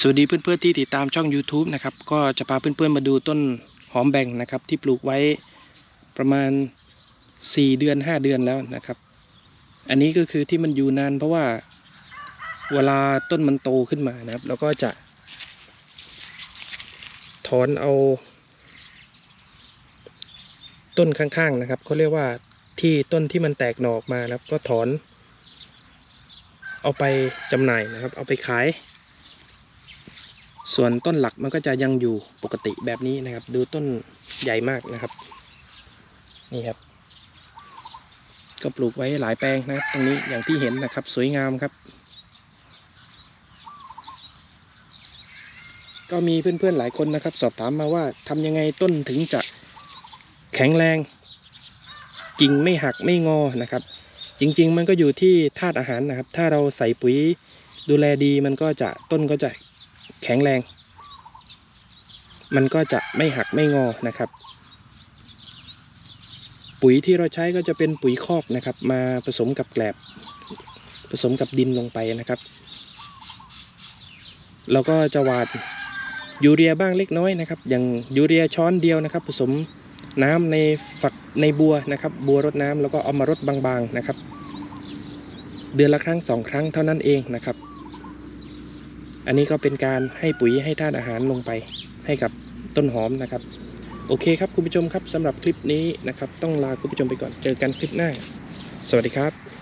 สวัสดีเพื่อนๆที่ติดตามช่อง YouTube นะครับ ก็จะพาเพื่อนๆมาดูต้นหอมแบ่งนะครับ ที่ปลูกไว้ประมาณ 4 เดือน 5 เดือนแล้วนะครับ อันนี้ก็คือที่มันอยู่นานเพราะว่าเวลาต้นมันโตขึ้นมานะครับ แล้วก็จะถอนเอา ต้นข้างๆนะครับเขาเรียกว่าที่ต้นที่มันแตกหน่อออกมานะครับ ก็ถอน เอาไปจำหน่ายนะครับ เอาไปขาย ส่วนต้นหลักมันก็จะยังอยู่ปกติแบบนี้นะครับ ดูต้นใหญ่มากนะครับ นี่ครับ ก็ปลูกไว้หลายแปลงนะครับ ตรงนี้อย่างที่เห็นนะครับ สวยงามครับ ก็มีเพื่อนๆหลายคนนะครับ สอบถามมาว่าทำยังไงต้นถึงจะแข็งแรงกิ่งไม่หักไม่งอนะครับ จริง ๆ มันก็อยู่ที่ธาตุอาหารนะครับ ถ้าเราใส่ปุ๋ยดูแลดีมันก็จะต้นก็จะ แข็งแรง มันก็จะไม่หักไม่งอนะครับ ปุ๋ยที่เราใช้ก็จะเป็นปุ๋ยคอกนะครับ มาผสมกับแกลบ ผสมกับดินลงไปนะครับเราก็จะหวานยูเรียบ้างเล็กน้อยนะครับ อย่างยูเรียช้อนเดียวนะครับ ผสมน้ำในฝักในบัวนะครับ บัวรดน้ำแล้วก็เอามารดบางๆนะครับ เดือนละครั้งสองครั้งเท่านั้นเองนะครับ อันนี้ก็เป็นการให้ปุ๋ยให้ธาตุอาหารลงไปให้กับต้นหอมนะครับ โอเคครับคุณผู้ชมครับสำหรับคลิปนี้นะครับ ต้องลาคุณผู้ชมไปก่อนเจอกันคลิปหน้า สวัสดีครับ